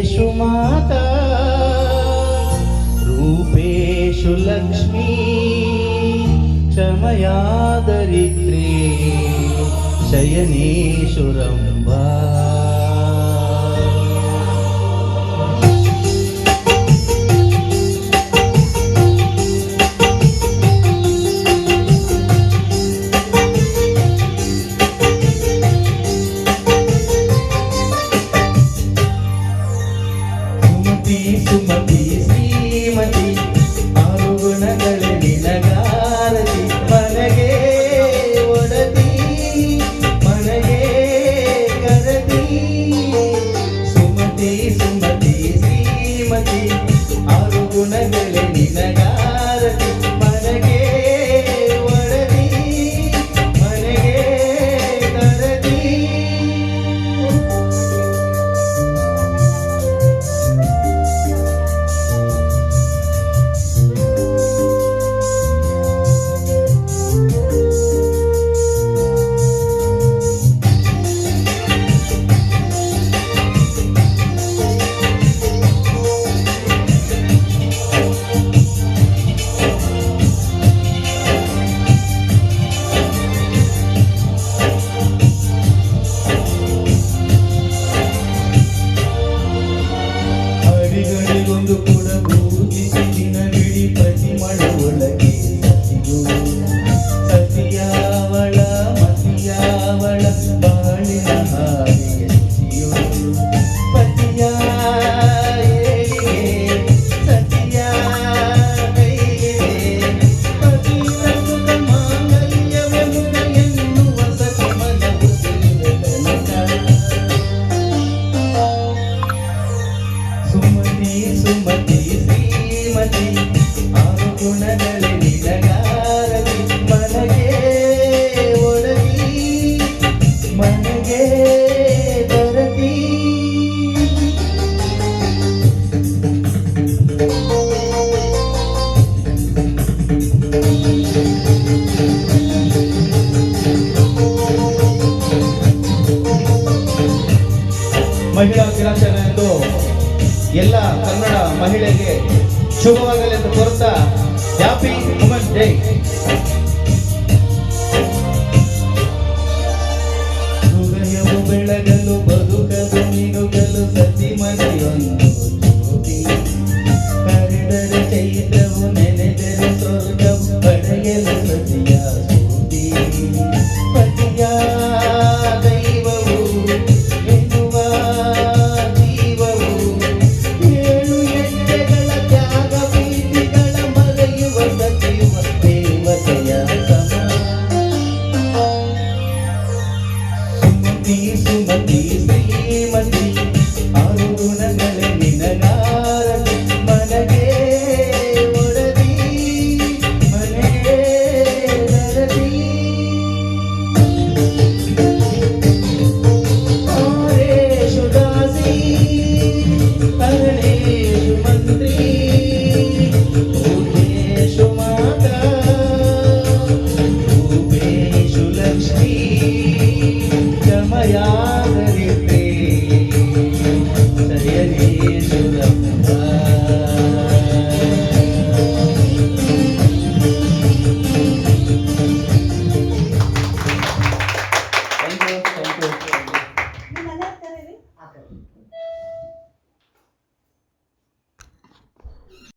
రూపేషు మాత రూపేషు లక్ష్మీ క్షమయా దరిద్రే శయనేషు రంభా. ಸುಮತಿ ಸುಮತಿ ಶ್ರೀಮತಿ ಆರು ಗುಣಗಳ ನಿನಗಾರತಿ ಮನಗೆ ಒಡತಿ ಮನಗೆ ಗರತಿ ಸುಮತಿ ಸುಮತಿ ಶ್ರೀಮತಿ ಆರು ಗುಣಗಳ ನಿನಗಾರತಿ ಸುಮತಿ ಸುಮತಿ ಶ್ರೀಮತಿ ಆರು ಗುಣಗಳೇ ನಿನಗಾರತಿ ಮನಗೆ ಒಡತಿ ಮನಗೆ ದರತಿ ಮಹಿಳಾ ದಿನಾಚರಣೆ ಎಂದು ಎಲ್ಲ ಕನ್ನಡ ಮಹಿಳೆಗೆ ಶುಭವಾಗಲಿ ಎಂದು ಕೋರುತ್ತಾ ಹ್ಯಾಪಿ ವುಮೆನ್ಸ್ ಡೇ